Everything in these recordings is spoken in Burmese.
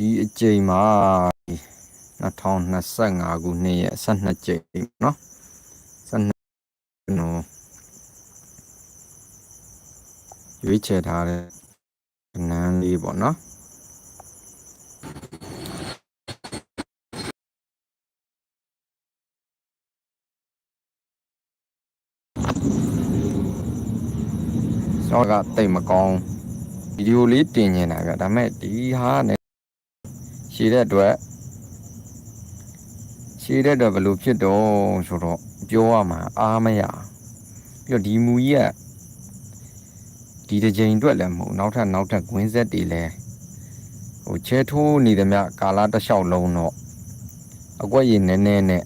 ဒီအကြိမ်မှာ2025ခုနှစ်ရဲ့12ကြိမ်เนาะ12နော်ရွေးချယ်ထားတဲ့နန်းလေးပေါ့နော်တော့ကတိတ်မကောင်းဗီဒီယိုလေးတင်နေတာဗျဒါပေမဲ့ဒီဟာနဲ့ ရှည်တဲ့အတွက်ရှည်တဲ့အတွက်ဘယ်လိုဖြစ်တော့ဆိုတော့ပြောရမှာအားမရပြီးတော့ဒီမူကြီးကဒီတစ်ချိန်အတွက်လည်းမဟုတ်နောက်ထပ်နောက်ထပ်ဂွင်းဆက်တွေလည်းဟိုချဲထိုးနေသမျှကာလာတစ်လျှောက်လုံးတော့အကွက်ရည်နည်းနည်းနဲ့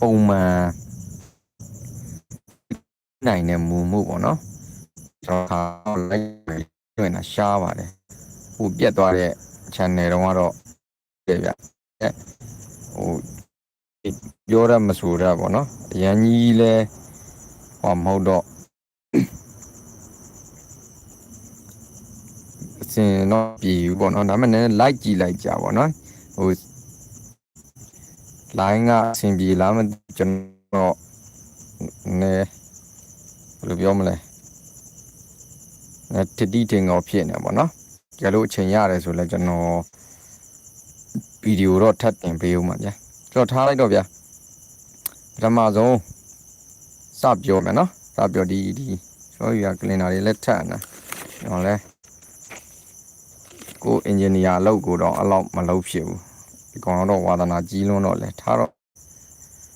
ပုံမှန်နိုင်တဲ့မူမှုပေါ့နော်ကျွန်တော်လိုက်တွင်တာရှားပါတယ်ဟိုပြက်သွားတဲ့ channel တုန်းကတော့ ပြပြဟိုပြောရမဆိုရပေါ့နော်အရန်ကြီးလဲဟောမဟုတ်တော့အစင်တော့ပြည်ဘူးပေါ့နော်ဒါမှလည်း like ကြည့်လိုက်ကြပါနော်ဟို line ကအဆင်ပြေလားမကျွန်တော်နည်းဘယ်လိုပြောမလဲတတိတင်ကောဖြစ်နေပါတော့ကြလို့အချိန်ရတယ်ဆိုလဲကျွန်တော်ဗီ ဒီယိုတော့ထပ်တင်ပေးဦးမှာဗျာကျွန်တော်ထားလိုက်တော့ဗျာပထမဆုံးစပြောမယ်နော်စပြောဒီဒီကျွန်တော်ရကလင်နာတွေလက်ထပ်နေကျွန်တော်လဲကိုအင်ဂျင်နီယာအလုပ်ကိုတော့အလောက်မလုပ်ဖြစ်ဘူးဒီကောင်တော့ဝါသနာကြီးလွန်းတော့လဲထားတော့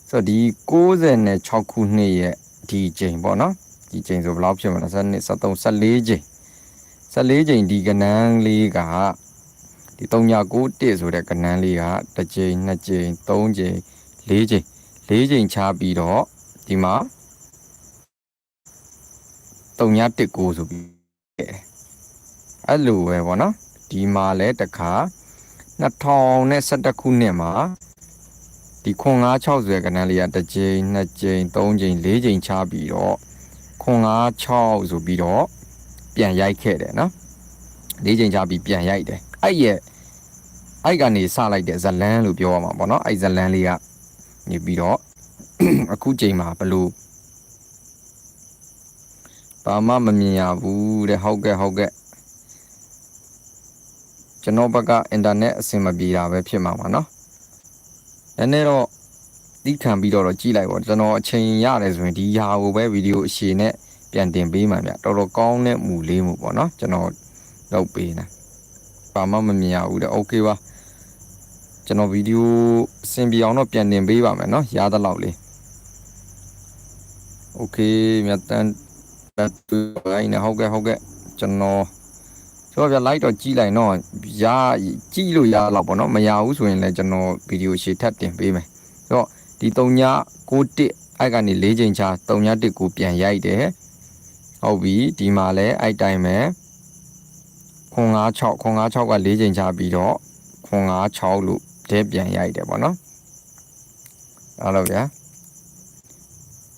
ဆိုတော့ဒီ96ခုနှစ်ရဲ့ဒီချိန်ပေါ့နော်ဒီချိန်ဆိုဘယ်လောက်ဖြစ်မလဲ22 23 14ချိန်14ချိန်ဒီကနန်းလေးက ဒီ3991ဆိုတဲ့ကနန်းလေးကတစ်ချိန်နှစ်ချိန်သုံးချိန်လေးချိန်လေးချိန်ချပြီးတော့ဒီမှာ3919ဆိုပြီးအဲ့လိုပဲဗောနော်ဒီမှာလဲတခါ2011ခုနှစ်မှာဒီခွန်960ကနန်းလေးကတစ်ချိန်နှစ်ချိန်သုံးချိန်လေးချိန်ချပြီးတော့ခွန်96ဆိုပြီးတော့ပြန်ရိုက်ခဲ့တယ်နော်လေးချိန်ချပြီးပြန်ရိုက်တယ်အဲ့ရဲ့ အဲ့ကနေစလိုက်တဲ့ဇလန်းလို့ပြောရမှာပေါ့နော်အဲ့ဇလန်းလေးကနေပြီးတော့အခုချိန်မှာဘလို့ဘာမှမမြင်ရဘူးတဲ့ဟုတ်ကဲ့ဟုတ်ကဲ့ကျွန်တော်ဘက်ကအင်တာနက်အဆင်မပြေတာပဲဖြစ်မှာပါเนาะနည်းနည်းတော့တီးခံပြီးတော့ကြည့်လိုက်ပေါ့ကျွန်တော်အချိန်ရတယ်ဆိုရင်ဒီဟာကိုပဲဗီဒီယိုအရှည်နဲ့ပြန်တင်ပေးမှာဗျတော်တော်ကောင်းတဲ့မူလေးမှုပေါ့နော်ကျွန်တော်လုပ်ပေးနေဘာမှမမြင်ရဘူးတဲ့โอเคပါ ကျွန်တော်ဗီဒီယိုအဆင်ပြေအောင်တော့ပြန်တင်ပေးပါမယ်เนาะရသလောက်လေးโอเคမြတ်တန်ပတ်တူလိုက်နေဟုတ်ကဲ့ဟုတ်ကဲ့ကျွန်တော်ဆိုတော့ဗျ like တော့ကြည့်လိုက်တော့ရကြည့်လို့ရတော့ပေါ့နော်မရဘူးဆိုရင်လည်းကျွန်တော်ဗီဒီယိုရှေ့ထပ်တင်ပေးမယ်ဆိုတော့ဒီ3961အဲ့ကနေ၄ချိန်ချ3919ကိုပြန်ရိုက်တယ်ဟုတ်ပြီဒီမှာလည်းအဲ့တိုင်းပဲခွန်96ခွန်96က၄ချိန်ချပြီးတော့ခွန်96လို့ တဲပြန်ရိုက်တယ်ပေါ့နော်အဲ့လိုဗျာ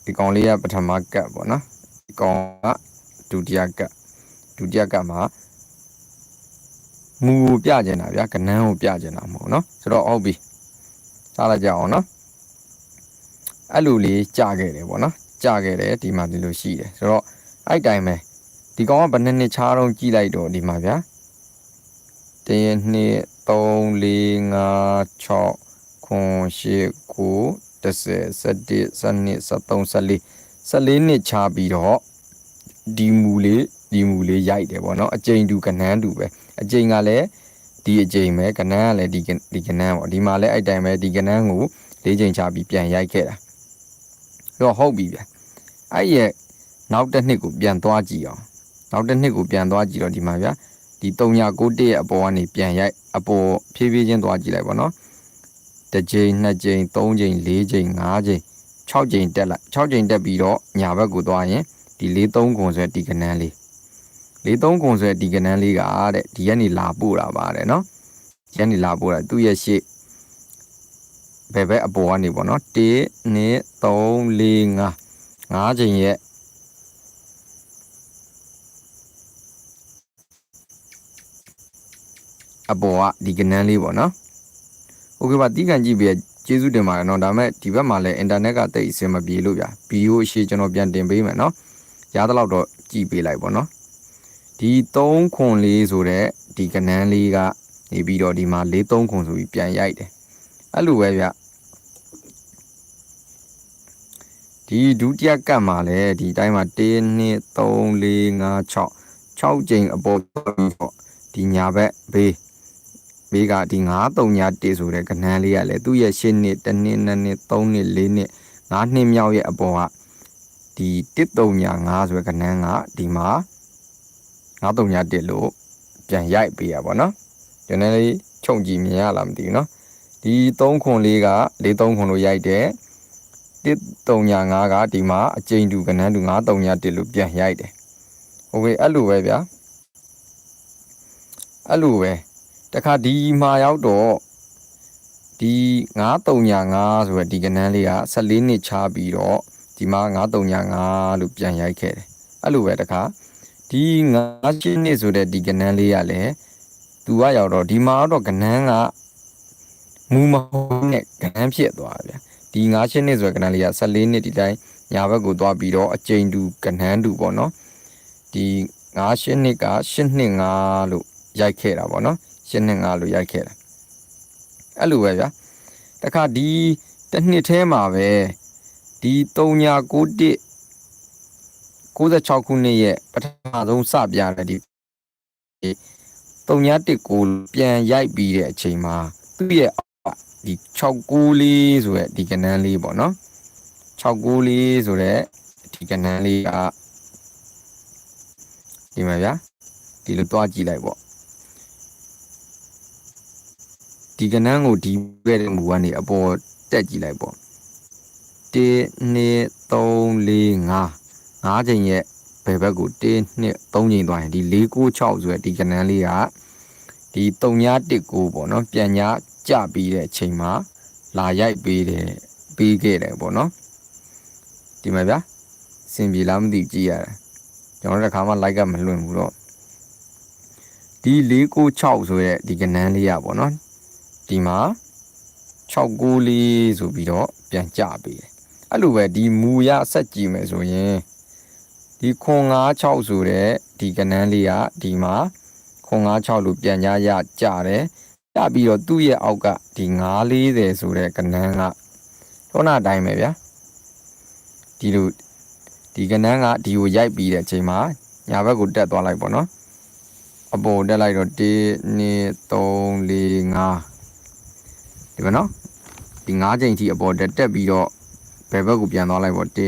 ဒီကောင်လေးကပထမကတ်ပေါ့နော်ဒီကောင်ကဒုတိယကတ်ဒုတိယကတ်မှာမူကိုပြကျင်တာဗျာကနန်းကိုပြကျင်တာမဟုတ်နော်ဆိုတော့ဟုတ်ပြီစားလိုက်ကြအောင်နော်အဲ့လိုလေးကြာခဲ့တယ်ပေါ့နော်ကြာခဲ့တယ်ဒီမှာဒီလိုရှိတယ်ဆိုတော့အဲ့တိုင်းပဲဒီကောင်ကဘယ်နှစ်နှစ်ချားတော့ကြည့်လိုက်တော့ဒီမှာဗျာ1 2 3 4 5 6ခွန်8 9 10 11 12 13 14 14နှစ်ချားပြီးတော့ဒီမူလေးဒီမူလေးရိုက်တယ်ပေါ့နော်အကျိန်တူကနန်းတူပဲအကျိန်ကလည်းဒီအကျိန်ပဲကနန်းကလည်းဒီဒီကနန်းပေါ့ဒီမှာလည်းအဲ့တိုင်းပဲဒီကနန်းကိုလေးချိန်ချပြီးပြန်ရိုက်ခဲ့တာတော့ဟုတ်ပြီဗျအဲ့ရဲ့နောက်တစ်နှစ်ကိုပြန်သွားကြည့်အောင်နောက်တစ်နှစ်ကိုပြန်သွားကြည့်တော့ဒီမှာဗျာ ဒီ391ရဲ့အပေါ်ကနေပြန်ရိုက်အပေါ်ဖြည်းဖြည်းချင်းသွားကြည့်လိုက်ပါနော်တစ်ကြိမ်နှစ်ကြိမ်သုံးကြိမ်လေးကြိမ်ငါးကြိမ်6ကြိမ်တက်လိုက်6ကြိမ်တက်ပြီးတော့ညာဘက်ကိုသွားရင်ဒီ43ခွန်ဆွဲဒီကနန်းလေး43ခွန်ဆွဲဒီကနန်းလေးကတဲ့ဒီကနေလာပို့တာပါတဲ့နော်ဒီကနေလာပို့တာသူ့ရဲ့ရှေ့ဘယ်ဘက်အပေါ်ကနေပေါ့နော်1 2 3 4 5 5ချိန်ရဲ့ အပေါ်ကဒီကနန်းလေးပေါ့နော်โอเคပါတီးကန်ကြည့်ပြီးကျေးဇူးတင်ပါတယ်เนาะဒါပေမဲ့ဒီဘက်မှာလည်းအင်တာနက်ကတိတ်အဆင်မပြေလို့ဗျာဗီဒီယိုအရှိကျွန်တော်ပြန်တင်ပေးမယ်เนาะရသလောက်တော့ကြည့်ပေးလိုက်ပေါ့နော်ဒီ3ခွန်လေးဆိုတဲ့ဒီကနန်းလေးကနေပြီးတော့ဒီမှာ4 3ခွန်ဆိုပြီးပြန်ရိုက်တယ်အဲ့လိုပဲဗျဒီဒုတိယကတ်မှာလည်းဒီအတိုင်းမှာ1 2 3 4 5 6 6ကြိမ်အပေါ်ပြီးတော့ဒီညာဘက်ဘေး ဘေးကဒီ9 3ညာ1ဆိုတဲ့ကနန်းလေးကလည်းသူ့ရဲ့ရှင်းနှစ်တစ်နှစ်နှစ်နှစ်3နှစ်4နှစ်9နှစ်မြောက်ရဲ့အပေါ်ကဒီ1 3ညာ9ဆိုတဲ့ကနန်းကဒီမှာ9 3ညာ1လို့ပြန်ရိုက်ပေးရပါတော့ကျွန်တော်လေးခြုံကြည့်မြင်ရလားမသိဘူးเนาะဒီ3ခွန်လေးက4 3ခွန်လို့ရိုက်တယ်1 3ညာ9ကဒီမှာအကျိန်တူကနန်းတူ9 3ညာ1လို့ပြန်ရိုက်တယ်โอเคအဲ့လိုပဲဗျာအဲ့လိုပဲ တခါဒီမှာရောက်တော့ဒီ9395ဆိုရယ်ဒီကနန်းလေးက14နှစ်ချပြီးတော့ဒီမှာ9395လို့ပြန်ရိုက်ခဲ့တယ်အဲ့လိုပဲတခါဒီ98နှစ်ဆိုတဲ့ဒီကနန်းလေးကလည်းသူကရောက်တော့ဒီမှာတော့ကနန်းကမူမဟုတ်နဲ့ကနန်းဖြစ်သွားဗျာဒီ98နှစ်ဆိုတဲ့ကနန်းလေးက14နှစ်ဒီတိုင်းညာဘက်ကိုသွားပြီးတော့အကျိန်တူကနန်းတူပေါ့နော်ဒီ9ရှစ်နှစ်က8နှစ်5လို့ရိုက်ခဲ့တာပေါ့နော် 8နှစ်5လို့ရိုက်ခဲ့တာအဲ့လိုပဲဗျာတခါဒီတစ်နှစ်ထဲမှာပဲဒီ3991 96ခုနှစ်ရဲ့ပထမဆုံးစပြတဲ့ဒီ3919ပြန်ရိုက်ပြီးတဲ့အချိန်မှာသူ့ရဲ့ဒီ69လေးဆိုရက်ဒီကနန်းလေးပေါ့နော်69လေးဆိုရက်ဒီကနန်းလေးကဒီမှာဗျာဒီလိုတွားကြည့်လိုက်ပေါ့ ဒီကနန်းကိုဒီဘက်တဲ့မူကနေအပေါ်တက်ကြည့်လိုက်ပေါ့1 2 3 4 5 5ချိန်ရဲ့ဘယ်ဘက်ကို1 2 3ချိန်သွားရင်ဒီ4 9 6ဆိုရယ်ဒီကနန်းလေးကဒီ3ည1ကိုပေါ့နော်ပြန်ညကြပြီးတဲ့အချိန်မှာလာရိုက်ပေးတယ်ပေးခဲ့တယ်ပေါ့နော်ဒီမှာဗျာစင်ပြေလားမသိကြည့်ရတယ်ကျွန်တော်တို့တစ်ခါမှ like ကမလွင့်ဘူးတော့ဒီ496ဆိုရဲဒီကနန်းလေးရပေါ့နော် ဒီမှာ69လေးဆိုပြီးတော့ပြန်ကြပေးတယ်အဲ့လိုပဲဒီမူရဆက်ကြည့်မယ်ဆိုရင်ဒီခွန်96ဆိုတဲ့ဒီကနန်းလေးကဒီမှာခွန်96လို့ပြန်ကြရကြတယ်ကြပြီးတော့သူ့ရဲ့အောက်ကဒီ940ဆိုတဲ့ကနန်းကခုနအတိုင်းပဲဗျာဒီလိုဒီကနန်းကဒီကိုရိုက်ပြီးတဲ့အချိန်မှာညာဘက်ကိုတက်သွားလိုက်ပေါ့နော်အပေါ်တက်လိုက်တော့1 2 3 4 5 ဒီမှာနော်ဒီ9ချိန်ထိအပေါ်တက်တက်ပြီးတော့ဘယ်ဘက်ကိုပြန်သွားလိုက်ပေါ့1 2 3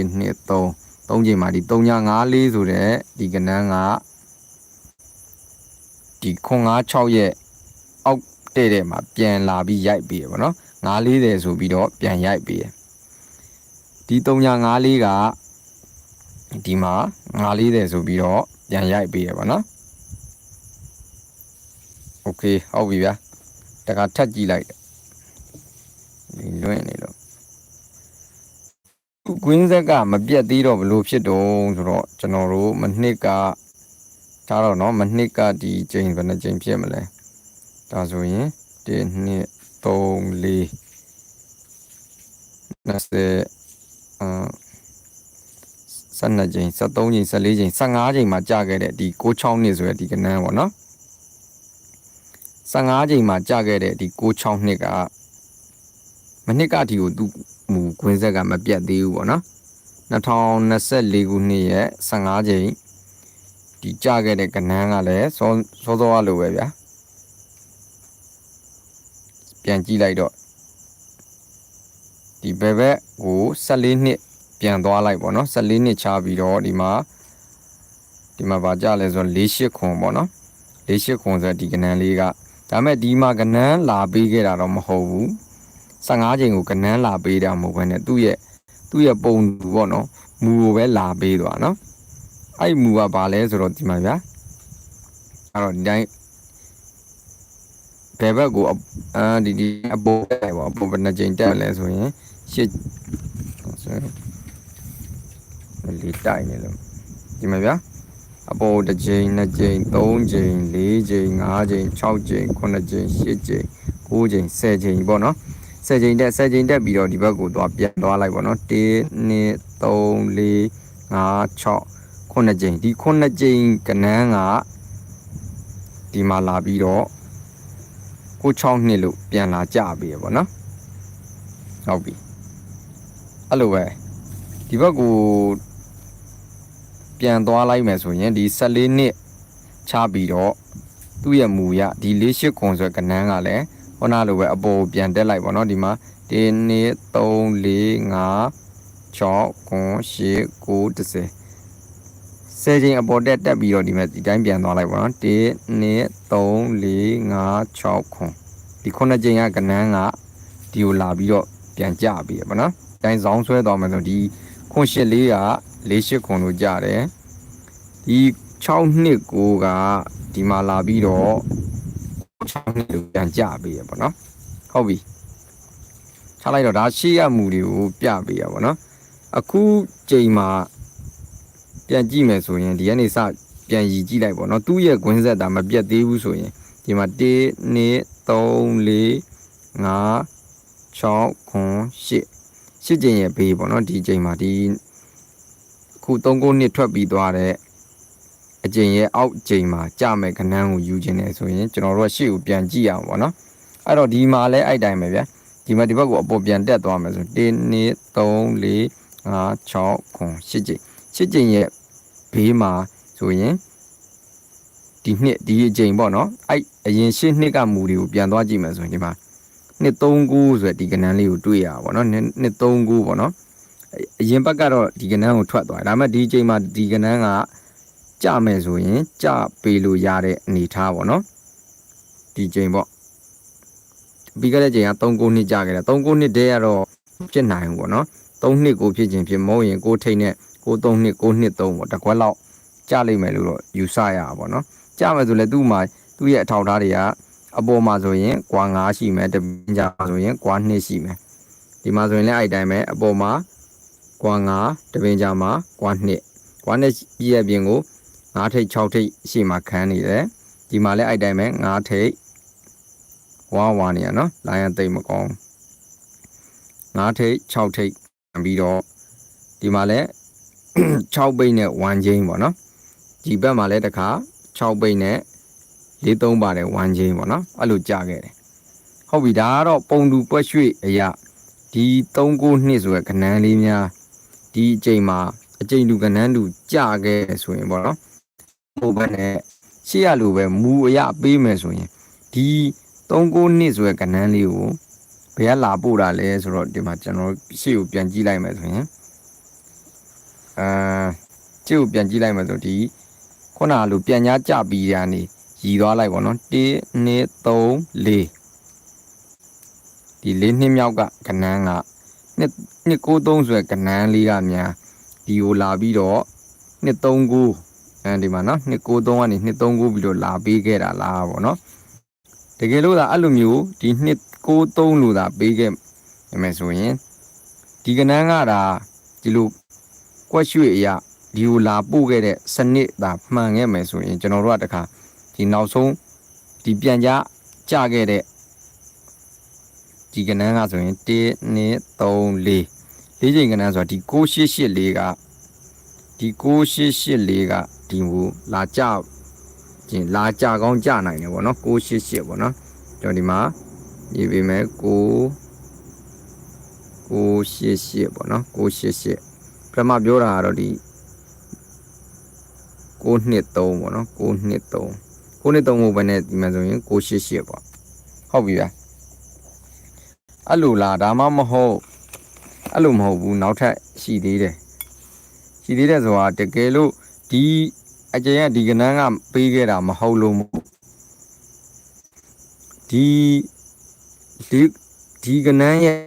3ချိန်မှာဒီ3ည5 4ဆိုတဲ့ဒီကနန်းကဒီခွန်9 6ရဲ့အောက်တဲ့တဲ့မှာပြန်လာပြီးရိုက်ပြီးရပါတော့940ဆိုပြီးတော့ပြန်ရိုက်ပြီးရဒီ3ည5 4ကဒီမှာ940ဆိုပြီးတော့ပြန်ရိုက်ပေးရပါတော့โอเคဟုတ်ပြီဗျာတခါထပ်ကြည့်လိုက် ဒီလွင့်နေလို့ကွင်းဆက်ကမပြတ်သေးတော့ဘလို့ဖြစ်တော့ဆိုတော့ကျွန်တော်တို့မနှစ်ကဒါတော့เนาะမနှစ်ကဒီချိန်ဘယ်နှချိန်ဖြစ်မလဲဒါဆိုရင်1 2 3 4 20အာ12ချိန်13ချိန်14ချိန်15ချိန်မှာကြာခဲ့တဲ့ဒီ66နှစ်ဆိုရဒီကနန်းပေါ့နော်15ချိန်မှာကြာခဲ့တဲ့ဒီ66နှစ်က မနှစ်ကဒီကိုသူ့မူခွင်းဆက်ကမပြတ်သေးဘူးပေါ့နော်2024ခုနှစ်ရဲ့15ချိန်ဒီကြာခဲ့တဲ့ကနန်းကလည်းစောစောစောအလိုပဲဗျာပြန်ကြည့်လိုက်တော့ဒီဘယ်ဘက်ကို14နှစ်ပြန်သွားလိုက်ပေါ့နော်14နှစ်ချပြီးတော့ဒီမှာဒီမှာဗာကြလဲဆိုတော့48ခွန်ပေါ့နော်48ခွန်ဆိုဒီကနန်းလေးကဒါမဲ့ဒီမှာကနန်းလာပေးခဲ့တာတော့မဟုတ်ဘူး 15ချိန်ကိုကနန်းလာပေးတာမဟုတ်ဘဲနဲ့သူ့ရဲ့သူ့ရဲ့ပုံသူပေါ့နော်မူကိုပဲလာပေးသွားနော်အဲ့မူကဘာလဲဆိုတော့ဒီမှာဗျာအဲ့တော့ဒီတိုင်းဘယ်ဘက်ကိုအာဒီဒီအပေါ်ပဲပေါ့အပေါ်ဘယ်နှချိန်တက်လဲဆိုရင်ရှစ်ဆိုလေးတိုက်နေလို့ဒီမှာဗျာအပေါ်တစ်ကြိမ်နှစ်ကြိမ်သုံးကြိမ်လေးကြိမ်ငါးကြိမ်၆ကြိမ်9ကြိမ်10ကြိမ်9ကြိမ်10ကြိမ်ပေါ့နော် 10ကြိမ်တက်10ကြိမ်တက်ပြီးတော့ဒီဘက်ကိုသွားပြန်သွားလိုက်ပေါ့နော်1 2 3 4 5 6 9ကြိမ်ဒီ9ကြိမ်ကနန်းကဒီမှာလာပြီးတော့ကို6နှစ်လို့ပြန်လာကြပြီပေါ့နော်ဟုတ်ပြီအဲ့လိုပဲဒီဘက်ကိုပြန်သွားလိုက်မယ်ဆိုရင်ဒီ14နှစ်ချပြီးတော့သူ့ရဲ့မူရဒီ၄၈ခွန်ဆိုကနန်းကလည်း ဟောနာလိုပဲအပေါ်ကိုပြန်တက်လိုက်ပေါ့နော်ဒီမှာ1 2 3 4 5 6 9 10 10 10ချိန်အပေါ်တက်တက်ပြီးတော့ဒီမဲ့ဒီတိုင်းပြန်သွားလိုက်ပါနော်1 2 3 4 5 6ခွန်ဒီခုနှစ်ချိန်ကကနန်းကဒီကိုလာပြီးတော့ပြန်ကြပြီးရပါနော်။တိုင်းဆောင်ဆွဲသွားမယ်ဆိုဒီခွန်ရှစ်လေးက၄ရှစ်ခွန်လို့ကြတယ်။ဒီ6နှစ်ကိုကဒီမှာလာပြီးတော့6 နှစ်လို့ပြန်ကြပြီးရပါနော်။ဟုတ်ပြီ။ထားလိုက်တော့ဒါရှေ့ရမူတွေကိုပြပေးရပါနော်။အခုချိန်မှာပြန်ကြည့်မယ်ဆိုရင်ဒီကနေစပြန်ရည်ကြည့်လိုက်ပေါ့နော်။သူ့ရဲ့ခွင်းဆက်တာမပြတ်သေးဘူးဆိုရင်ဒီမှာ1 2 3 4 5 6ခွန်8 8ကျင်ရဲ့ဘေးပေါ့နော်ဒီချိန်မှာဒီခု3ခုနှစ်ထွက်ပြီးသွားတဲ့ အကျင်ရဲ့အောက်ကျင်မှာကြမဲ့ခဏန်းကိုယူခြင်းနေဆိုရင်ကျွန်တော်တို့ကရှေ့ကိုပြန်ကြည့်အောင်ပေါ့နော်အဲ့တော့ဒီမှာလဲအဲ့တိုင်းပဲဗျာဒီမှာဒီဘက်ကိုအပေါ်ပြန်တက်သွားမယ်ဆို1 2 3 4 5 6ခွန်8ကျင်8ကျင်ရဲ့ဘေးမှာဆိုရင်ဒီနှစ်ဒီအချိန်ပေါ့နော်အဲ့အရင်ရှစ်နှစ်ကမူတွေကိုပြန်သွားကြည့်မယ်ဆိုရင်ဒီမှာနှစ်39ဆိုတဲ့ဒီကဏ္ဍလေးကိုတွေ့ရပါဘောနော်နှစ်နှစ်39ပေါ့နော်အရင်ဘက်ကတော့ဒီကဏ္ဍကိုထွက်သွားတယ်ဒါပေမဲ့ဒီအချိန်မှာဒီကဏ္ဍက ကြမယ်ဆိုရင်ကြပေးလို့ရတဲ့အနေထားပေါ့နော်ဒီချိန်ပေါ့ပြီးခဲ့တဲ့ချိန်က39နှစ်ကြခဲ့တယ်39နှစ်တည်းကတော့ဖြစ်နိုင်ဘူးပေါ့နော်3နှစ်ကိုဖြစ်ခြင်းဖြစ်မဟုတ်ရင်ကိုထိတ်နဲ့ကို3နှစ်ကိုနှစ်3ပေါ့တကွက်လောက်ကြလိမ့်မယ်လို့တော့ယူဆရပါဘောနော်ကြမယ်ဆိုလဲသူ့မှာသူ့ရဲ့အထောက်အထားတွေကအပေါ်မှာဆိုရင်ကွာ9ရှိမယ်တပင်းကြဆိုရင်ကွာ2ရှိမယ်ဒီမှာဆိုရင်လည်းအဲ့တိုင်းပဲအပေါ်မှာကွာ9တပင်းကြမှာကွာ2ကွာ2ပြည့်ရဲ့ပြင်ကို 9ထိပ်6ထိပ်ရှိမှခန်းနေတယ်ဒီမှာလည်းအဲ့တိုင်းပဲ9ထိပ်ဝါဝါနေရနော်လိုင်းရသိမ့်မကောင်း9ထိပ်6ထိပ်ပြီးတော့ဒီမှာလည်း6ပိတ်နဲ့1ချင်းပေါ့နော်ဒီဘက်မှာလည်းတခါ6ပိတ်နဲ့လေးသုံးပါတယ်ဝမ်းချင်းပေါ့နော်အဲ့လိုကြာခဲ့တယ်ဟုတ်ပြီဒါကတော့ပုံတူပွက်ရွှေ့အရာဒီ3ကိုနှစ်ဆိုရခဏန်းလေးများဒီအချိန်မှာအချိန်တူကဏန်းတူကြာခဲ့ဆိုရင်ပေါ့နော် ဟိုဘက်နဲ့ရှေ့ရလိုပဲမူအရာပေးမယ်ဆိုရင်ဒီ3ကိုနှစ်ဆိုရကဏန်းလေးကိုဘယ်ကလာပို့တာလဲဆိုတော့ဒီမှာကျွန်တော်ရှေ့ကိုပြန်ကြည့်လိုက်မယ်ဆိုရင်အာရှေ့ကိုပြန်ကြည့်လိုက်မယ်ဆိုဒီခုနကလိုပြန်ညာကြပြီးရနေရည်သွားလိုက်ပေါ့နော်1 2 3 4ဒီ၄နှစ်မြောက်ကကနန်းကနှစ်နှစ်93ဆိုရယ်ကနန်းလေးကများဒီကိုလာပြီးတော့နှစ်39 အဲဒီမှာနော်နှစ်93ကနေနှစ်39ပြီးတော့လာပေးခဲ့တာလားပေါ့နော်တကယ်လို့သာအဲ့လိုမျိုးဒီနှစ်93လို့သာပေးခဲ့မယ်ဆိုရင်ဒီကနန်းကဒါဒီလိုကွက်ရွှေ့အရာဒီကိုလာပို့ခဲ့တဲ့စနစ်သာမှန်ခဲ့မယ်ဆိုရင်ကျွန်တော်တို့ကတခါဒီနောက်ဆုံးဒီပြန်ကြကြခဲ့တဲ့ဒီကဏ္ဍကဆိုရင်1 2 3 4လေးချိန်ကဏ္ဍဆိုတာဒီ6884ကဒီ6884က ဒီဟိုလာကြကျင်လာကြကောင်းကြနိုင်တယ်ဗောနော်688ဗောနော်ကျွန်တော်ဒီမှာရေးပေးမယ်9 688ဗောနော်688ပထမပြောတာကတော့ဒီ6နှစ်3ဗောနော်6နှစ်3ကိုနှစ်သုံးဖို့ပဲနဲ့ဒီမှာဆိုရင်688ပေါ့ဟုတ်ပြီဗျာအဲ့လိုလားဒါမှမဟုတ်အဲ့လိုမဟုတ်ဘူးနောက်ထပ်ရှိသေးတယ်ရှိသေးတယ်ဆိုတာတကယ်လို့ ဒီအကျဉ်းကဒီကနန်းကပေးခဲ့တာမဟုတ်လို့ဒီဒီဒီကနန်းရဲ့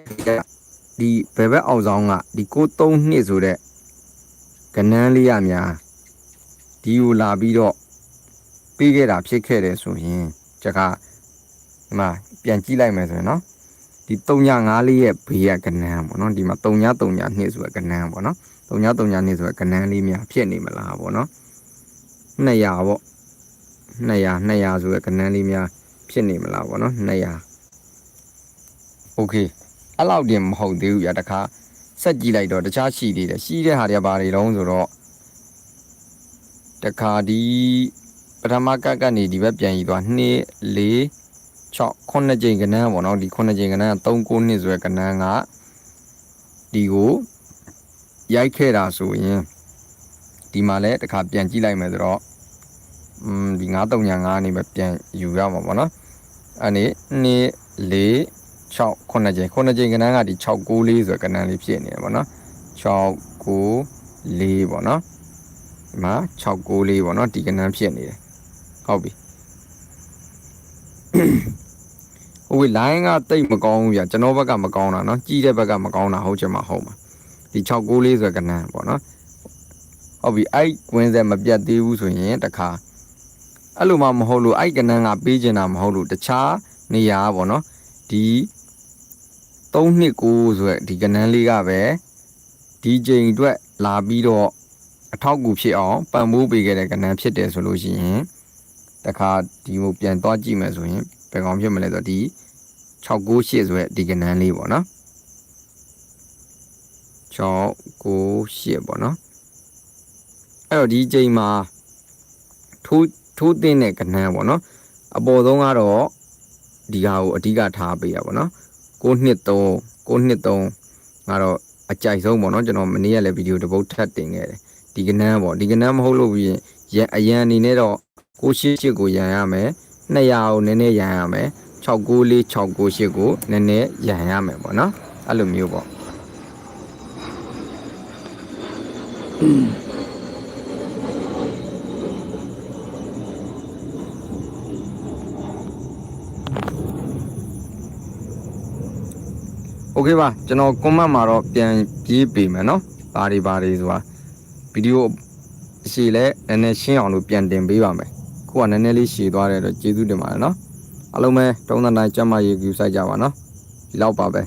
ဒီဘယ်ဘက်အောင်ဆောင်ကဒီ63နှစ်ဆိုတဲ့ကနန်းလေးရများဒီကိုလာပြီးတော့ပေးခဲ့တာဖြစ်ခဲ့တယ်ဆိုရင်တခါဒီမှာပြန်ကြည့်လိုက်မယ်ဆိုရင်เนาะဒီ395လေးရဲ့ဘေးကကနန်းပေါ့เนาะဒီမှာ3932ဆိုတဲ့ကနန်းပေါ့เนาะ 3ည3ညနေဆိုတော့ကဏန်းလေးများဖြစ်နေမလားပေါ့နော်200ပေါ့200 200ဆိုတော့ကဏန်းလေးများဖြစ်နေမလားပေါ့နော်200 Okay အဲ့လောက်တင်မဟုတ်သေးဘူးဗျာတခါဆက်ကြည့်လိုက်တော့တခြားရှိသေးတယ်ရှိတဲ့ဟာတွေကဘာတွေလုံးဆိုတော့တခါဒီပထမကတ်ကနေဒီဘက်ပြန်ယူသွား2 4 6 9ကြိမ်ကဏန်းပေါ့နော်ဒီ9ကြိမ်ကဏန်းက3 9နှစ်ဆိုရယ်ကဏန်းကဒီကို ရိုက်ခဲ့တာဆိုရင်ဒီမှာလည်းတခါပြန်ကြည့်လိုက်မယ်ဆိုတော့อืมဒီ935အနေပဲပြန်ယူရမှာပေါ့နော်အဲ့ဒီ2 4 6 9ကြိမ်9ကြိမ်ကနန်းကဒီ6 9 4ဆိုရယ်ကနန်းလေးဖြစ်နေတယ်ပေါ့နော်6 9 4ပေါ့နော်ဒီမှာ6 9 4ပေါ့နော်ဒီကနန်းဖြစ်နေတယ်ဟုတ်ပြီ ဟိုဝေး line ကတိတ်မကောင်းဘူးဗျကျွန်တော်ဘက်ကမကောင်းတာเนาะကြီးတဲ့ဘက်ကမကောင်းတာဟုတ်ချင်မှာဟုတ်မှာ ဒီ694ဆိုကဏန်းပေါ့နော်ဟုတ်ပြီအဲ့ဝင်းဆက်မပြတ်သေးဘူးဆိုရင်တခါအဲ့လိုမှမဟုတ်လို့အဲ့ကဏန်းကပေးကျင်တာမဟုတ်လို့တခြားနေရာပေါ့နော်ဒီ329ဆိုရက်ဒီကဏန်းလေးကပဲဒီချိန်အတွက်လာပြီးတော့အထောက်ကူဖြစ်အောင်ပံ့ပိုးပေးခဲ့တဲ့ကဏ္ဍဖြစ်တယ်ဆိုလို့ရှိရင်တခါဒီကိုပြန်သွားကြည့်မယ်ဆိုရင်ဘယ်ကောင်ဖြစ်မလဲဆိုတော့ဒီ698ဆိုရက်ဒီကဏ္ဍလေးပေါ့နော် 698ပေါ့နော်အဲ့တော့ဒီချိန်မှာထိုးထိုးတင်တဲ့ကနန်းပေါ့နော်အပေါ်ဆုံးကတော့ဒီဟာကိုအဓိကထားပေးရပါတော့923 923ကတော့အကြိုက်ဆုံးပေါ့နော်ကျွန်တော်မနေ့ကလည်းဗီဒီယိုတစ်ပုတ်ထပ်တင်ခဲ့တယ်ဒီကနန်းပေါ့ဒီကနန်းမဟုတ်လို့ပြီးရင်ရန်အရန်အနေနဲ့တော့988ကိုရန်ရမယ်200ကိုနည်းနည်းရန်ရမယ်694 698ကိုနည်းနည်းရန်ရမယ်ပေါ့နော်အဲ့လိုမျိုးပေါ့ โอเคပါကျွန်တော် comment မှာတော့ပြန်ပြေးပေးမယ်เนาะဘာတွေဘာတွေဆိုတာဗီဒီယိုအရှိလဲနည်းနည်းရှင်းအောင်လို့ပြန်တင်ပေးပါမယ်ခုကနည်းနည်းလေးရှည်သွားတယ်တော့ကျေးဇူးတင်ပါတယ်เนาะအားလုံးပဲတုံးသနိုင်ကျမ်းမာရေးကူဆိုင်ကြပါเนาะဒီလောက်ပါပဲ